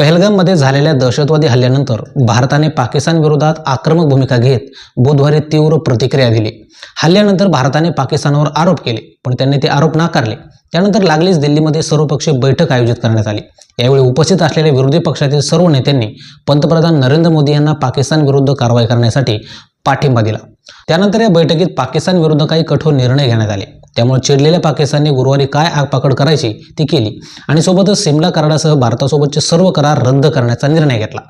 पहलगाममध्ये झालेल्या दहशतवादी हल्ल्यानंतर भारताने पाकिस्तान विरोधात आक्रमक भूमिका घेत बुधवारी तीव्र प्रतिक्रिया दिली. हल्ल्यानंतर भारताने पाकिस्तानवर आरोप केले पण त्यांनी ते आरोप नाकारले. त्यानंतर लागलीच दिल्लीमध्ये सर्वपक्षीय बैठक आयोजित करण्यात आली. यावेळी उपस्थित असलेल्या विरोधी पक्षातील सर्व नेत्यांनी पंतप्रधान नरेंद्र मोदी यांना पाकिस्तान विरुद्ध कारवाई करण्यासाठी पाठिंबा दिला. त्यानंतर या बैठकीत पाकिस्तान विरुद्ध काही कठोर निर्णय घेण्यात आले. त्यामुळे चिडलेल्या पाकिस्तानने गुरुवारी काय आगपाकड करायची ती केली. आणि सोबतच सिमला करारासह भारतासोबतचे सर्व करार रद्द करण्याचा निर्णय घेतला.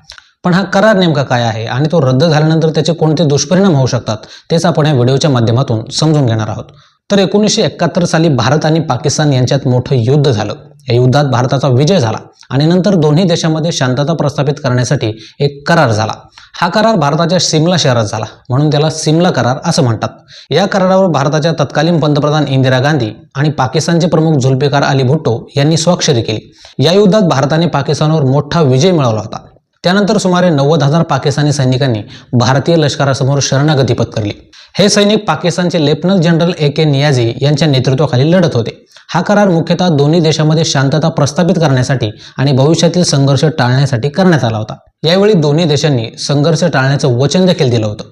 पण हा करार नेमका काय आहे आणि तो रद्द झाल्यानंतर त्याचे कोणते दुष्परिणाम होऊ शकतात तेच आपण या व्हिडिओच्या माध्यमातून समजून घेणार आहोत. तर एकोणीसशे एकाहत्तर साली भारत आणि पाकिस्तान यांच्यात मोठं युद्ध झालं. या युद्धात भारताचा विजय झाला आणि नंतर दोन्ही देशामध्ये शांतता प्रस्थापित करण्यासाठी एक करार झाला. हा करार भारताच्या सिमला शहरात झाला म्हणून त्याला सिमला करार असं म्हणतात. या करारावर भारताच्या तत्कालीन पंतप्रधान इंदिरा गांधी आणि पाकिस्तानचे प्रमुख जुल्फिकार अली भुट्टो यांनी स्वाक्षरी केली. या युद्धात भारताने पाकिस्तानवर मोठा विजय मिळवला होता. त्यानंतर सुमारे नव्वद हजार पाकिस्तानी सैनिकांनी भारतीय लष्करासमोर शरणागती पत्करली. हे सैनिक पाकिस्तानचे लेफ्टनंट जनरल ए के नियाझी यांच्या नेतृत्वाखाली लढत होते. हा करार मुख्यतः दोन्ही देशांमध्ये शांतता प्रस्थापित करण्यासाठी आणि भविष्यातील संघर्ष टाळण्यासाठी करण्यात आला होता. यावेळी दोन्ही देशांनी संघर्ष टाळण्याचं वचन देखील दिलं होतं.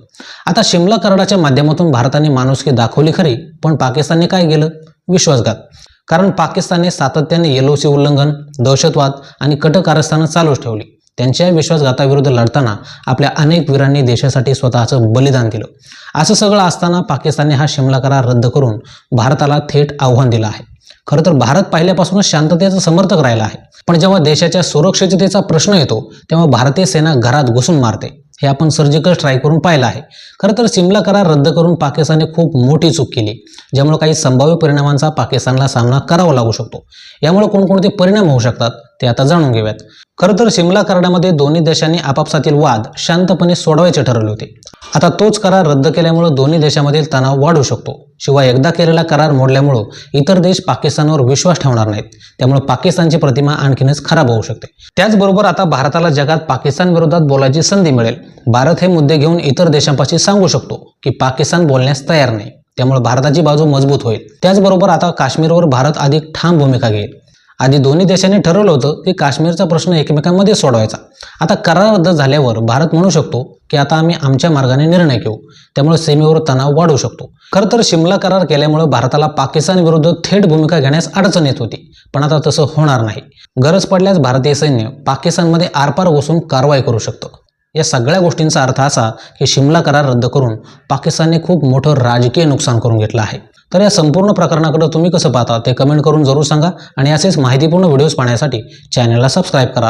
आता शिमला कराराच्या माध्यमातून भारताने माणुसकी दाखवली खरी पण पाकिस्तानने काय केलं? विश्वासघात. कारण पाकिस्तानने सातत्याने एलओसी उल्लंघन दहशतवाद आणि कटक कारस्थानं चालूच ठेवली. त्यांच्या विश्वासघाताविरुद्ध लढताना आपल्या अनेक वीरांनी देशासाठी स्वतःचं बलिदान दिलं. असं सगळं असताना पाकिस्तानने हा शिमला करार रद्द करून भारताला थेट आव्हान दिलं आहे. खरं तर भारत पहिल्यापासूनच शांततेचा समर्थक राहिला आहे. पण जेव्हा देशाच्या सुरक्षिततेचा प्रश्न येतो तेव्हा भारतीय सेना घरात घुसून मारते. हे आपण सर्जिकल स्ट्राईक करून पाहिलं आहे. खरं तर सिमला करार रद्द करून पाकिस्तानने खूप मोठी चूक केली ज्यामुळे काही संभाव्य परिणामांचा पाकिस्तानला सामना करावा लागू शकतो. यामुळे कोणकोणते परिणाम होऊ शकतात? ते आता जाणून घेऊयात. खरं तर शिमला करारामध्ये दोन्ही देशांनी आपापसातील वाद शांतपणे सोडवायचे ठरवले होते. आता तोच करार रद्द केल्यामुळे दोन्ही देशांमधील तणाव वाढू शकतो. शिवाय एकदा केलेला करार मोडल्यामुळं इतर देश पाकिस्तानवर विश्वास ठेवणार नाहीत. त्यामुळे पाकिस्तानची प्रतिमा आणखीनच खराब होऊ शकते. त्याचबरोबर आता भारताला जगात पाकिस्तान विरोधात बोलायची संधी मिळेल. भारत हे मुद्दे घेऊन इतर देशांपाशी सांगू शकतो की पाकिस्तान बोलण्यास तयार नाही. त्यामुळे भारताची बाजू मजबूत होईल. त्याचबरोबर आता काश्मीरवर भारत अधिक ठाम भूमिका घेईल. आधी दोन्ही देशांनी ठरवलं होतं की काश्मीरचा प्रश्न एकमेकांमध्ये सोडवायचा. आता करार रद्द झाल्यावर भारत म्हणू शकतो की आता आम्ही आमच्या मार्गाने निर्णय घेऊ. त्यामुळे सीमेवर तणाव वाढू शकतो. खरं तर शिमला करार केल्यामुळे भारताला पाकिस्तान विरुद्ध थेट भूमिका घेण्यास अडचण येत होती. पण आता तसं होणार नाही. गरज पडल्यास भारतीय सैन्य पाकिस्तानमध्ये आरपार घुसून कारवाई करू शकतं. या सगळ्या गोष्टींचा अर्थ असा की शिमला करार रद्द करून पाकिस्तानने खूप मोठं राजकीय नुकसान करून घेतलं आहे. तर या संपूर्ण प्रकरणाकडे तुम्ही कसं पाहता ते कमेंट करून जरूर सांगा आणि असेच माहितीपूर्ण व्हिडिओज पाहण्यासाठी चॅनलला सबस्क्राईब करा.